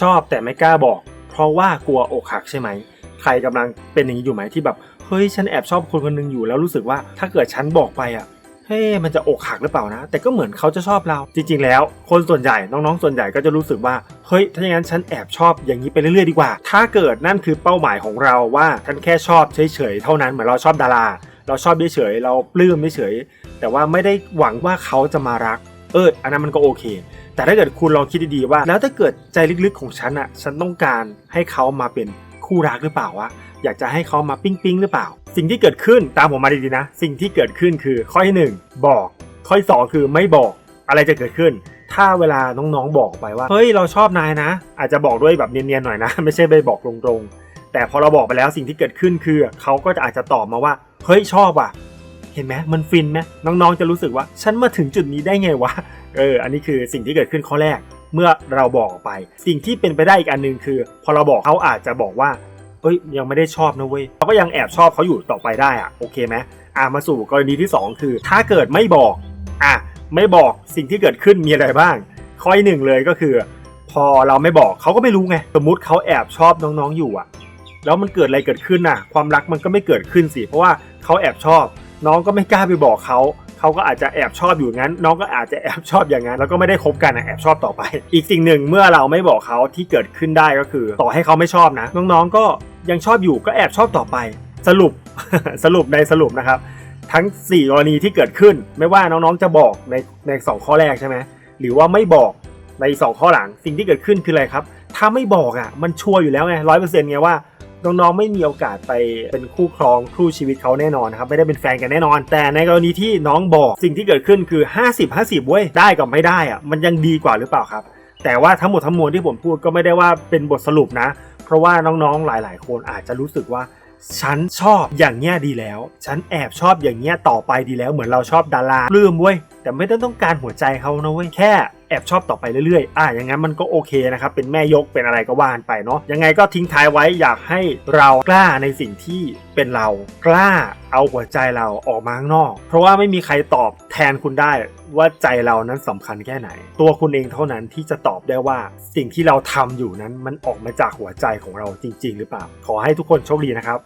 ชอบแต่ไม่กล้าบอก เพราะว่ากลัวอกหักใช่ไหม ใครกำลังเป็นอย่างนี้อยู่ไหมที่แบบเฮ้ยฉันแอบชอบคนคนหนึงอยู่แล้วรู้สึกว่าถ้าเกิดฉันบอกไปอะเฮ้ยมันจะอกหักหรือเปล่านะ แต่ก็เหมือนเขาจะชอบเรา จริง ๆ แล้ว คนส่วนใหญ่น้องๆ ส่วนใหญ่ก็จะรู้สึกว่า เฮ้ย ถ้าอย่างนั้นฉันแอบชอบอย่างนี้ไปเรื่อยๆ ดีกว่า ถ้าเกิดนั่นคือเป้าหมายของเราว่าฉันแค่ชอบเฉยๆ เท่านั้น เหมือนเราชอบดารา เราชอบเฉยๆ เราปลื้มเฉยๆ แต่ว่าไม่ได้หวังว่าเขาจะมารัก เอออันนั้นมันก็โอเค แต่ถ้าเกิดคุณลองคิดดีๆว่า แล้วถ้าเกิดใจลึกๆของฉันอะฉันต้องการให้เขามาเป็นคู่รักหรือเปล่าวะอยากจะให้เขามาปิ๊งปิ๊งๆหรือเปล่า สิ่งที่เกิดขึ้นตามผมมาดีๆนะ สิ่งที่เกิดขึ้นคือข้อที่หนึ่งบอก ข้อที่สองคือไม่บอกอะไรจะเกิดขึ้น ถ้าเวลาน้องๆบอกไปว่าเฮ้ยเราชอบนายนะ อาจจะบอกด้วยแบบเนียนๆหน่อยนะ ไม่ใช่ไปบอกตรงๆแต่พอเราบอกไปแล้วสิ่งที่เกิดขึ้นคือเขาก็จะอาจจะตอบมาว่าเฮ้ยชอบอะ เห็นไหมมันฟินไหมน้องๆจะรู้สึกว่า ฉันมาถึงจุดนี้ได้ไงวะเอออันนี้คือสิ่งที่เกิดขึ้นข้อแรกเมื่อเราบอกออกไป สิ่งที่เป็นไปได้อีกอันหนึ่งคือ พอเราบอกเขาอาจจะบอกว่าเอ้ยยังไม่ได้ชอบนะเว้ยเราก็ยังแอบชอบเขาอยู่ต่อไปได้อะโอเคไหมอะมาสู่กรณีที่สองคือ ถ้าเกิดไม่บอกอะไม่บอกสิ่งที่เกิดขึ้นมีอะไรบ้าง ข้อหนึ่งเลยก็คือ พอเราไม่บอกเขาก็ไม่รู้ไงสมมติเขาแอบชอบน้องๆอยู่อะแล้วมันเกิดอะไรเกิดขึ้นน่ะ ความรักมันก็ไม่เกิดขึ้นสิเพราะว่าเขาแอบชอบ น้องก็ไม่กล้าไปบอกเขาเขาก็อาจจะแอบชอบอยู่งั้น น้องก็อาจจะแอบชอบอย่างนั้นแล้วก็ไม่ได้คบกันอะแอบชอบต่อไป อีกสิ่งหนึ่งเมื่อเราไม่บอกเขาที่เกิดขึ้นได้ก็คือ ต่อให้เขาไม่ชอบนะ น้องๆก็ยังชอบอยู่ก็แอบชอบต่อไป สรุปสรุปในสรุปนะครับ ทั้ง 4 กรณีที่เกิดขึ้น ไม่ว่าน้องๆจะบอกในในสองข้อแรกใช่ไหมหรือว่าไม่บอกในสองข้อหลังสิ่งที่เกิดขึ้นคืออะไรครับ ถ้าไม่บอกอะมันชัวร์อยู่แล้วไงร้อยเปอร์เซ็นต์ไงว่า น้องๆไม่มีโอกาสไปเป็นคู่ครองคู่ชีวิตเขาแน่นอนนะครับไม่ได้เป็นแฟนกันแน่นอน แต่ในกรณีที่น้องบอกสิ่งที่เกิดขึ้นคือ 50 50เว้ยได้กับไม่ได้อะมันยังดีกว่าหรือเปล่าครับ แต่ว่าทั้งหมดทั้งมวลที่ผมพูดก็ไม่ได้ว่าเป็นบทสรุปนะ เพราะว่าน้องๆหลาย ๆ คนอาจจะรู้สึกว่าฉันชอบอย่างเงี้ยดีแล้ว ฉันแอบชอบอย่างเงี้ยต่อไปดีแล้ว เหมือนเราชอบดาราปลื้มเว้ย แต่ไม่ได้ต้องการหัวใจเขานะเว้ย แค่ แอบชอบต่อไปเรื่อยๆ อะอย่างงั้นมันก็โอเคนะครับ เป็นแม่ยกเป็นอะไรก็ว่านไปเนาะ ยังไงก็ทิ้งท้ายไว้อยากให้เรากล้าในสิ่งที่เป็นเรา กล้าเอาหัวใจเราออกมาข้างนอก เพราะว่าไม่มีใครตอบแทนคุณได้ว่าใจเรานั้นสำคัญแค่ไหน ตัวคุณเองเท่านั้นที่จะตอบได้ว่าสิ่งที่เราทำอยู่นั้นมันออกมาจากหัวใจของเราจริง ๆ หรือเปล่า ขอให้ทุกคนโชคดีนะครับ